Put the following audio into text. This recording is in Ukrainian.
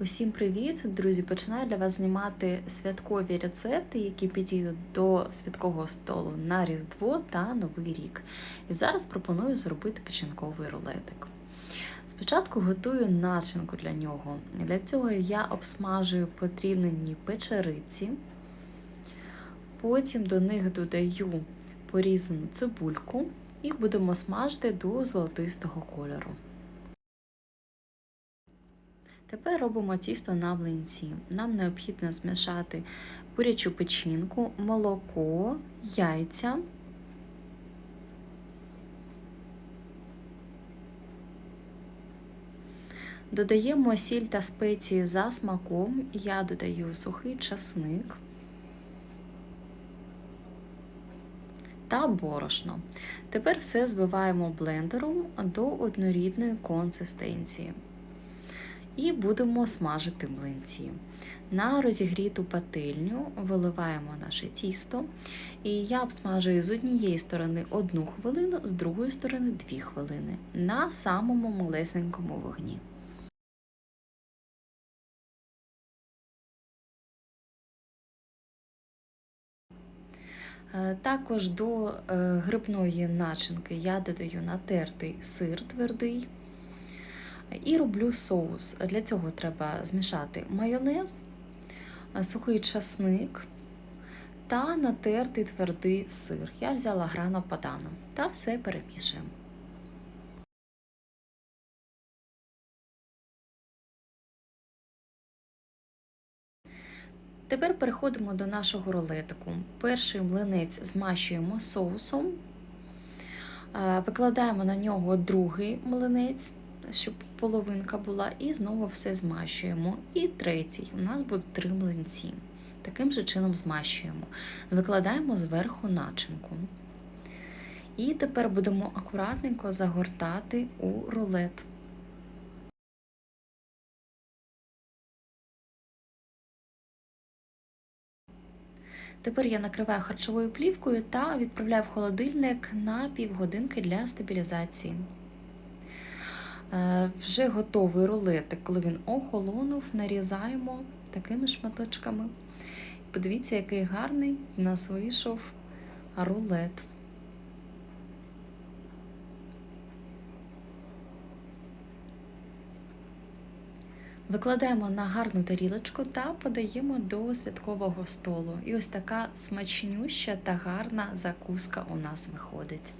Усім привіт, друзі! Починаю для вас знімати святкові рецепти, які підійдуть до святкового столу на Різдво та Новий рік. І зараз пропоную зробити печінковий рулетик. Спочатку готую начинку для нього. Для цього я обсмажую потрібні печериці, потім до них додаю порізану цибульку і будемо смажити до золотистого кольору. Тепер робимо тісто на млинці. Нам необхідно змішати курячу печінку, молоко, яйця. Додаємо сіль та спеції за смаком. Я додаю сухий часник та борошно. Тепер все збиваємо блендером до однорідної консистенції і будемо смажити млинці. На розігріту пательню виливаємо наше тісто, і я обсмажую з однієї сторони одну хвилину, з другої сторони 2 хвилини на самому малесенькому вогні. Е, також до е, грибної начинки я додаю натертий сир твердий. І роблю соус. Для цього треба змішати майонез, сухий часник та натертий твердий сир. Я взяла грано падано та все перемішуємо. Тепер переходимо до нашого рулетику. Перший млинець змащуємо соусом, викладаємо на нього другий млинець щоб половинка була, і знову все змащуємо. І третій. У нас буде три млинці. Таким же чином змащуємо. Викладаємо зверху начинку. І тепер будемо акуратненько загортати у рулет. Тепер я накриваю харчовою плівкою та відправляю в холодильник на півгодинки для стабілізації. Е, вже готовий рулетик, коли він охолонув, нарізаємо такими шматочками. Подивіться, який гарний в нас вийшов рулет. Викладаємо на гарну тарілочку та подаємо до святкового столу. І ось така смачнюща та гарна закуска у нас виходить.